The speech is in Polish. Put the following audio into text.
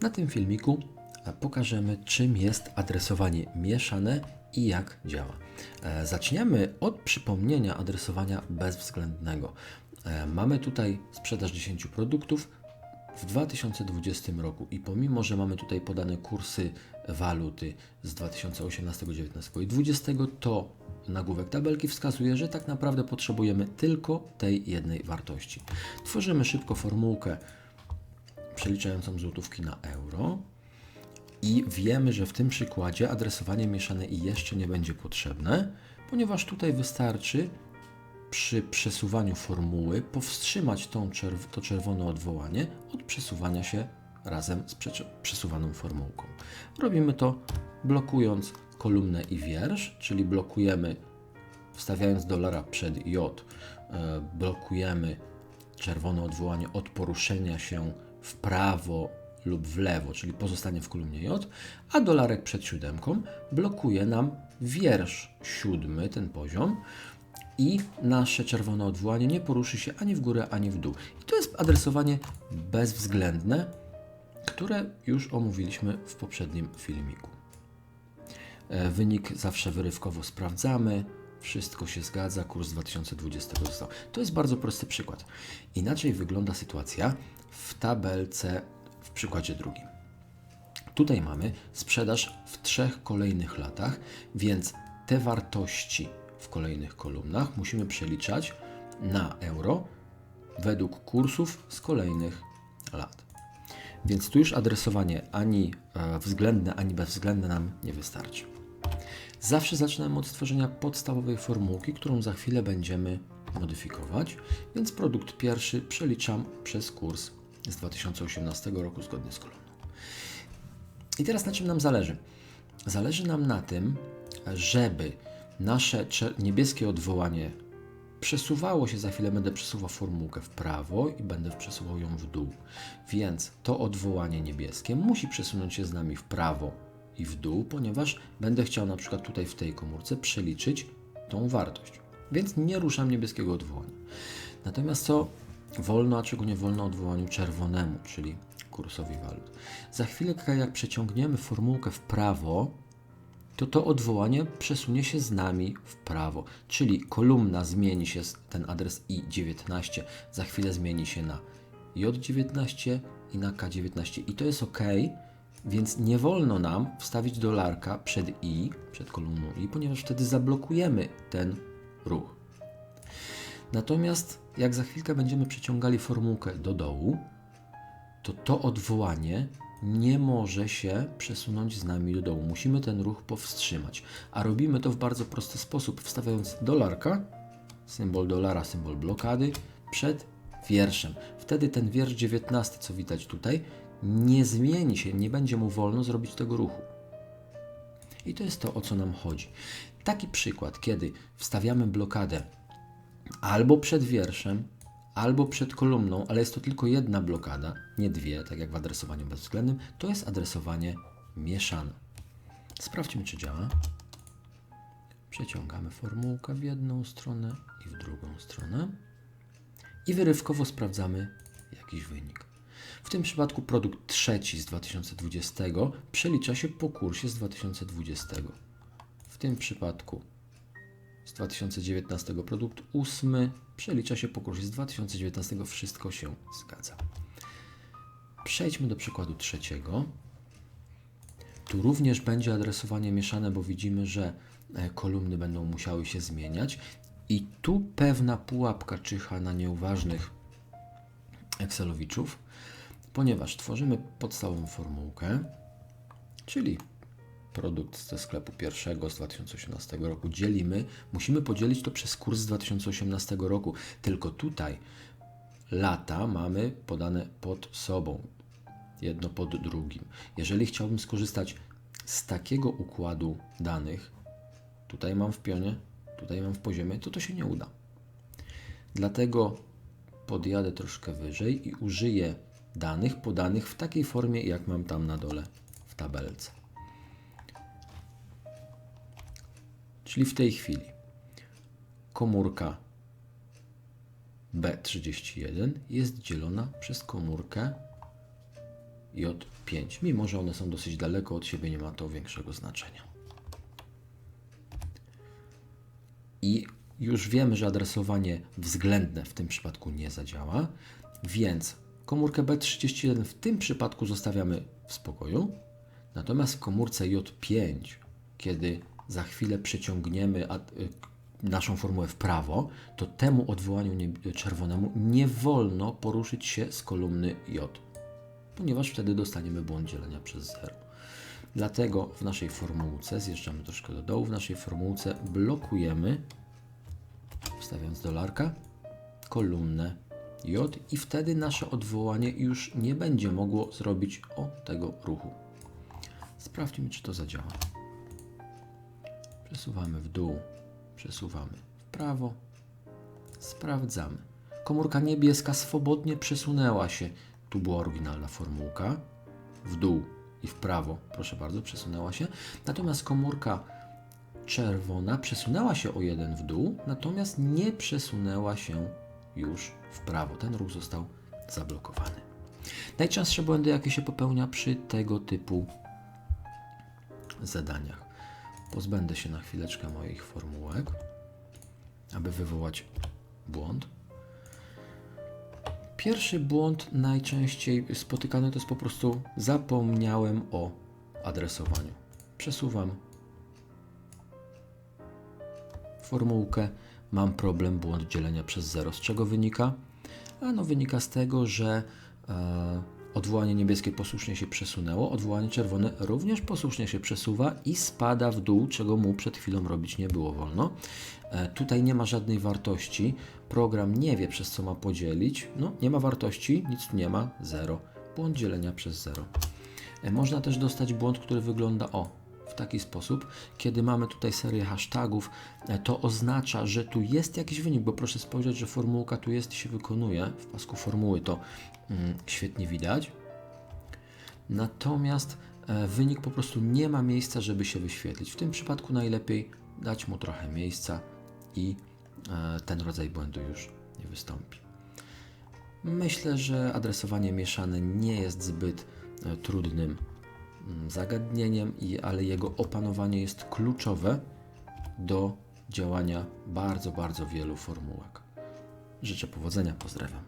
Na tym filmiku e, pokażemy, czym jest adresowanie mieszane i jak działa. E, Zaczniemy od przypomnienia adresowania bezwzględnego. E, Mamy tutaj sprzedaż 10 produktów w 2020 roku i pomimo, że mamy tutaj podane kursy waluty z 2018, 19 i 20, to nagłówek tabelki wskazuje, że tak naprawdę potrzebujemy tylko tej jednej wartości. Tworzymy szybko formułkę przeliczającą złotówki na euro. I wiemy, że w tym przykładzie adresowanie mieszane i jeszcze nie będzie potrzebne, ponieważ tutaj wystarczy przy przesuwaniu formuły powstrzymać tą czerw- to czerwone odwołanie od przesuwania się razem z prze- przesuwaną formułką. Robimy to blokując kolumnę i wiersz, czyli blokujemy wstawiając dolara przed J, e, blokujemy czerwone odwołanie od poruszenia się w prawo lub w lewo, czyli pozostanie w kolumnie J, a dolarek przed siódemką blokuje nam wiersz siódmy, ten poziom, i nasze czerwone odwołanie nie poruszy się ani w górę, ani w dół. I to jest adresowanie bezwzględne, które już omówiliśmy w poprzednim filmiku. E, Wynik zawsze wyrywkowo sprawdzamy. Wszystko się zgadza, kurs 2020 został. To jest bardzo prosty przykład. Inaczej wygląda sytuacja w tabelce w przykładzie drugim. Tutaj mamy sprzedaż w trzech kolejnych latach, więc te wartości w kolejnych kolumnach musimy przeliczać na euro według kursów z kolejnych lat. Więc tu już adresowanie ani e, względne, ani bezwzględne nam nie wystarczy. Zawsze zaczynamy od stworzenia podstawowej formułki, którą za chwilę będziemy modyfikować, więc produkt pierwszy przeliczam przez kurs z 2018 roku zgodnie z kolumną. I teraz na czym nam zależy? Zależy nam na tym, żeby nasze niebieskie odwołanie przesuwało się, za chwilę będę przesuwał formułkę w prawo i będę przesuwał ją w dół. Więc to odwołanie niebieskie musi przesunąć się z nami w prawo i w dół, ponieważ będę chciał na przykład tutaj w tej komórce przeliczyć tą wartość. Więc nie ruszam niebieskiego odwołania. Natomiast co wolno, a czego nie wolno odwołaniu czerwonemu, czyli kursowi walut. Za chwilkę, jak przeciągniemy formułkę w prawo, to to odwołanie przesunie się z nami w prawo, czyli kolumna zmieni się, ten adres I19 za chwilę zmieni się na J19 i na K19 i to jest ok, więc nie wolno nam wstawić dolarka przed I, przed kolumną I, ponieważ wtedy zablokujemy ten ruch. Natomiast jak za chwilkę będziemy przeciągali formułkę do dołu, to to odwołanie nie może się przesunąć z nami do dołu. Musimy ten ruch powstrzymać. A robimy to w bardzo prosty sposób, wstawiając dolarka, symbol dolara, symbol blokady, przed wierszem. Wtedy ten wiersz 19, co widać tutaj, nie zmieni się, nie będzie mu wolno zrobić tego ruchu. I to jest to, o co nam chodzi. Taki przykład, kiedy wstawiamy blokadę albo przed wierszem, albo przed kolumną, ale jest to tylko jedna blokada, nie dwie, tak jak w adresowaniu bezwzględnym, to jest adresowanie mieszane. Sprawdźmy, czy działa. Przeciągamy formułkę w jedną stronę i w drugą stronę i wyrywkowo sprawdzamy jakiś wynik. W tym przypadku produkt trzeci z 2020 przelicza się po kursie z 2020. W tym przypadku z 2019 produkt ósmy przelicza się po kursie z 2019. Wszystko się zgadza. Przejdźmy do przykładu trzeciego. Tu również będzie adresowanie mieszane, bo widzimy, że e, kolumny będą musiały się zmieniać. I tu pewna pułapka czyha na nieuważnych Excelowiczów, ponieważ tworzymy podstawową formułkę, czyli produkt ze sklepu pierwszego z 2018 roku dzielimy, musimy podzielić to przez kurs z 2018 roku. Tylko tutaj lata mamy podane pod sobą, jedno pod drugim. Jeżeli chciałbym skorzystać z takiego układu danych, tutaj mam w pionie, tutaj mam w poziomie, to to się nie uda. Dlatego podjadę troszkę wyżej i użyję danych podanych w takiej formie, jak mam tam na dole w tabelce. Czyli w tej chwili komórka B31 jest dzielona przez komórkę J5. Mimo, że one są dosyć daleko od siebie, nie ma to większego znaczenia. I już wiemy, że adresowanie względne w tym przypadku nie zadziała, więc komórkę B31 w tym przypadku zostawiamy w spokoju. Natomiast w komórce J5, kiedy za chwilę przeciągniemy y, naszą formułę w prawo, to temu odwołaniu nie- czerwonemu nie wolno poruszyć się z kolumny J, ponieważ wtedy dostaniemy błąd dzielenia przez 0. Dlatego w naszej formułce, zjeżdżamy troszkę do dołu, w naszej formułce blokujemy, wstawiając dolarka, kolumnę J i wtedy nasze odwołanie już nie będzie mogło zrobić o tego ruchu. Sprawdźmy, czy to zadziała. Przesuwamy w dół, przesuwamy w prawo, sprawdzamy. Komórka niebieska swobodnie przesunęła się. Tu była oryginalna formułka. W dół i w prawo, proszę bardzo, przesunęła się. Natomiast komórka czerwona przesunęła się o jeden w dół, natomiast nie przesunęła się już w prawo. Ten ruch został zablokowany. Najczęstsze błędy, jakie się popełnia przy tego typu zadaniach. Pozbędę się na chwileczkę moich formułek, aby wywołać błąd. Pierwszy błąd najczęściej spotykany to jest po prostu zapomniałem o adresowaniu. Przesuwam formułkę, mam problem, błąd dzielenia przez 0. Z czego wynika? Ano wynika z tego, że e, odwołanie niebieskie posłusznie się przesunęło, odwołanie czerwone również posłusznie się przesuwa i spada w dół, czego mu przed chwilą robić nie było wolno. E, tutaj nie ma żadnej wartości, program nie wie przez co ma podzielić, no nie ma wartości, nic tu nie ma, 0. Błąd dzielenia przez 0. E, Można też dostać błąd, który wygląda o taki sposób. Kiedy mamy tutaj serię hashtagów, e, to oznacza, że tu jest jakiś wynik, bo proszę spojrzeć, że formułka tu jest i się wykonuje. W pasku formuły to mm, świetnie widać. Natomiast e, wynik po prostu nie ma miejsca, żeby się wyświetlić. W tym przypadku najlepiej dać mu trochę miejsca i e, ten rodzaj błędu już nie wystąpi. Myślę, że adresowanie mieszane nie jest zbyt e, trudnym zagadnieniem, i- ale jego opanowanie jest kluczowe do działania bardzo, bardzo wielu formułek. Życzę powodzenia, pozdrawiam.